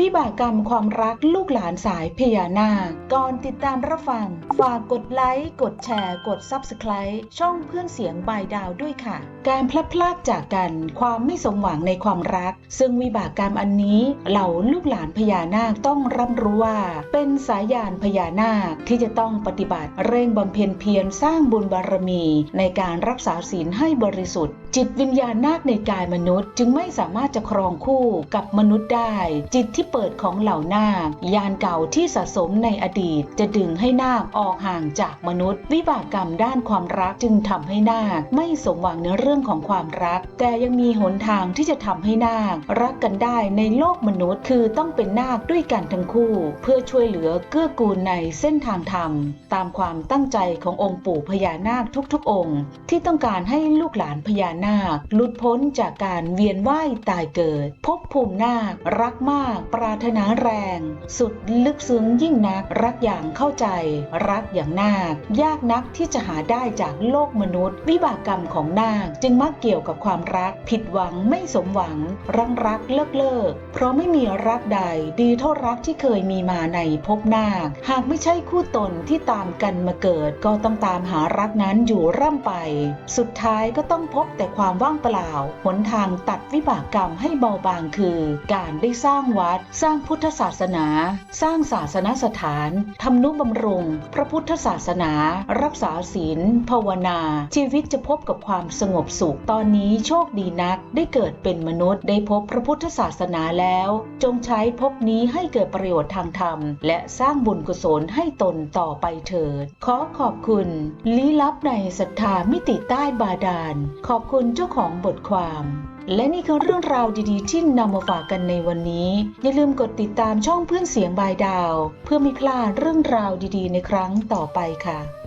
วิบากกรรมความรักลูกหลานสายพญานาคก่อนติดตามรับฟัง ฝากกดไลค์ กดแชร์ กด Subscribe ช่องเพื่อนเสียงบายดาวด้วยค่ะ การพลัดพรากจากกัน ความไม่สมหวังในความรัก ซึ่งวิบากกรรมอันนี้เหล่าลูกหลานพญานาคต้องรับรู้ว่า เป็นสายยานพญานาคที่จะต้องปฏิบัติเร่งบำเพ็ญเพียรสร้างบุญบารมี ในการรักษาศีลให้บริสุทธิ์ จิตวิญญาณนาคในกายมนุษย์ จึงไม่สามารถจะครองคู่กับมนุษย์ได้ จิตที่ที่เปิดของเหล่านาคยานเก่าที่สะสมในอดีต จะดึงให้นาคออกห่างจากมนุษย์ วิบากกรรมด้านความรักจึงทำให้นาคไม่สมหวังในเรื่องของความรัก แต่ยังมีหนทางที่จะทำให้นาครักกันได้ในโลกมนุษย์ คือต้องเป็นนาคด้วยกันทั้งคู่ เพื่อช่วยเหลือเกื้อกูลในเส้นทางธรรม ตามความตั้งใจขององค์ปู่พญานาคทุกๆ องค์ ที่ต้องการให้ลูกหลานพญานาคหลุดพ้นจากการเวียนว่ายตายเกิด พบภูมินาครักมากปรารถนาแรง สุดลึกซึ้งยิ่งนัก รักอย่างเข้าใจ รักอย่างนาค ยากนักที่จะหาได้จากโลกมนุษย์ วิบากกรรมของนาคจึงมักเกี่ยวกับความรัก ผิดหวังไม่สมหวัง รังรักเลิกเลิก เพราะไม่มีรักใด ดีเท่ารักที่เคยมีมาในภพนาค หากไม่ใช่คู่ตนที่ตามกันมาเกิด ก็ต้องตามหารักนั้นอยู่ร่ำไป สุดท้ายก็ต้องพบแต่ความว่างเปล่า หนทางตัดวิบากกรรมให้เบาบางคือ การได้สร้างวัดสร้างพุทธศาสนา สร้างศาสนสถานทำนุบำรุง พระพุทธศาสนา รักษาศีล ภาวนา ชีวิตจะพบกับความสงบสุข ตอนนี้โชคดีนัก ได้เกิดเป็นมนุษย์ ได้พบพระพุทธศาสนาแล้ว จงใช้ภพนี้ให้เกิดประโยชน์ทางธรรม และสร้างบุญกุศลให้ตนต่อไปเถิด ขอขอบคุณ ลี้ลับในศรัทธามิติใต้บาดาล ขอบคุณเจ้าของบทความและนี่คือเรื่องราวดีๆ ที่นำมาฝากกันในวันนี้ อย่าลืมกดติดตามช่องเพื่อนเสียงบายดาว เพื่อไม่พลาดเรื่องราวดีๆ ในครั้งต่อไปค่ะ